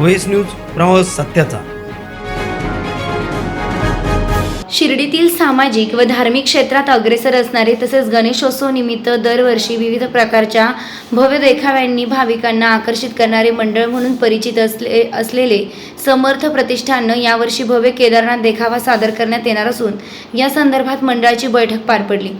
व्हेस news प्रवास सत्याचा. शिर्डीतील सामाजिक व धार्मिक क्षेत्रात अग्रेसर असणारे तसेच गणेशोत्सव निमित्त दरवर्षी विविध प्रकारच्या भव्य देखाव्यांनी भाविकांना आकर्षित करणारे मंडळ म्हणून परिचित असले असलेले समर्थ प्रतिष्ठाननं यावर्षी भव्य केदारनाथ देखावा सादर करण्यात येणार असून या संदर्भात मंडळाची बैठक पार पडली.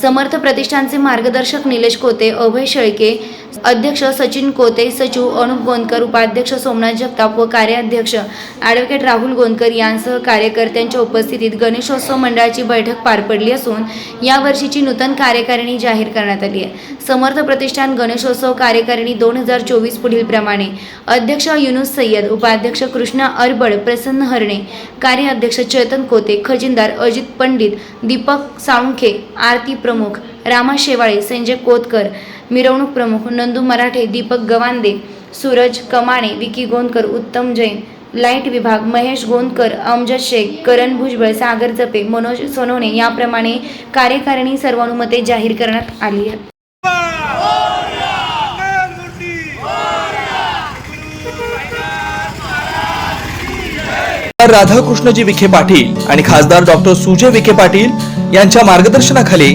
समर्थ प्रतिष्ठानचे मार्गदर्शक निलेश कोते अभय शेळके अध्यक्ष सचिन कोते सचिव अनुप गोंदकर उपाध्यक्ष सोमनाथ जगताप व कार्याध्यक्ष ॲडव्होकेट राहुल गोंदकर यांसह कार्यकर्त्यांच्या उपस्थितीत गणेशोत्सव मंडळाची बैठक पार पडली असून यावर्षीची नूतन कार्यकारिणी जाहीर करण्यात आली आहे. समर्थ प्रतिष्ठान गणेशोत्सव कार्यकारिणी दोन हजार चोवीस पुढील प्रमाणे अध्यक्ष युनुस सय्यद उपाध्यक्ष कृष्णा अरबड प्रसन्न हरणे कार्याध्यक्ष चेतन कोते खजिनदार अजित पंडित दीपक साळुंखे आरती प्रमुख रामा शेवाळे संजय कोतकर मिरवणूक प्रमुख नंदू मराठे दीपक गवांदे सूरज कमाणे विकी गोंदकर उत्तम जैन लाइट विभाग महेश गोंदकर अमजद शेख करण भुजबळ सागर जपे मनोज सोनवणे याप्रमाणे कार्यकारिणी सर्वानुमते जाहीर करण्यात आली आहे. राधाकृष्णजी विखे पाटील आणि खासदार डॉक्टर सुजय विखे पाटील यांच्या मार्गदर्शनाखाली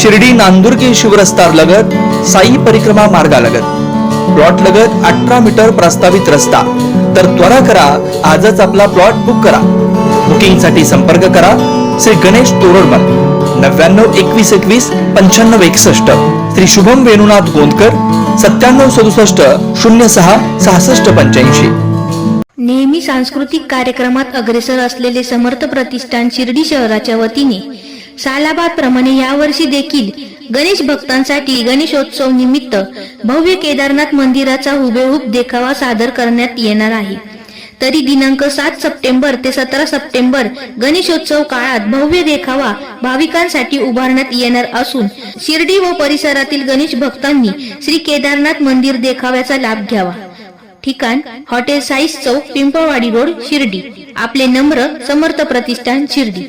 शिर्डी नांदुर्गे शिवरस्तार लगत साई परिक्रमा मार्गालगत प्लॉट लगत अठरा मीटर प्रस्तावित रस्ता. तर त्वरा करा आजच आपला प्लॉट बुक करा. बुकिंगसाठी संपर्क करा श्री गणेश तोरडमल नव्याण्णव एकवीस एकवीस पंच्याण्णव एकसष्ट. श्री शुभम वेणुनाथ गोंदकर सत्त्याण्णव सदुसष्ट शून्य सहा सहासष्ट पंच्याऐंशी. नेहमी सांस्कृतिक कार्यक्रमात अग्रेसर असलेले समर्थ प्रतिष्ठान शिर्डी शहराच्या वतीने सालाबाद प्रमाणे यावर्षी देखील गणेश भक्तांसाठी गणेशोत्सव निमित्त भव्य केदारनाथ मंदिराचा हुबेहूब देखावा सादर करण्यात येणार आहे. तरी दिनांक सात सप्टेंबर ते सतरा सप्टेंबर गणेशोत्सव काळात भव्य देखावा भाविकांसाठी उभारण्यात येणार असून शिर्डी व परिसरातील गणेश भक्तांनी श्री केदारनाथ मंदिर देखाव्याचा लाभ घ्यावा. ठिकाण हॉटेल साईस चौक पिंपळवाडी रोड शिर्डी. आपले नम्र समर्थ प्रतिष्ठान शिर्डी.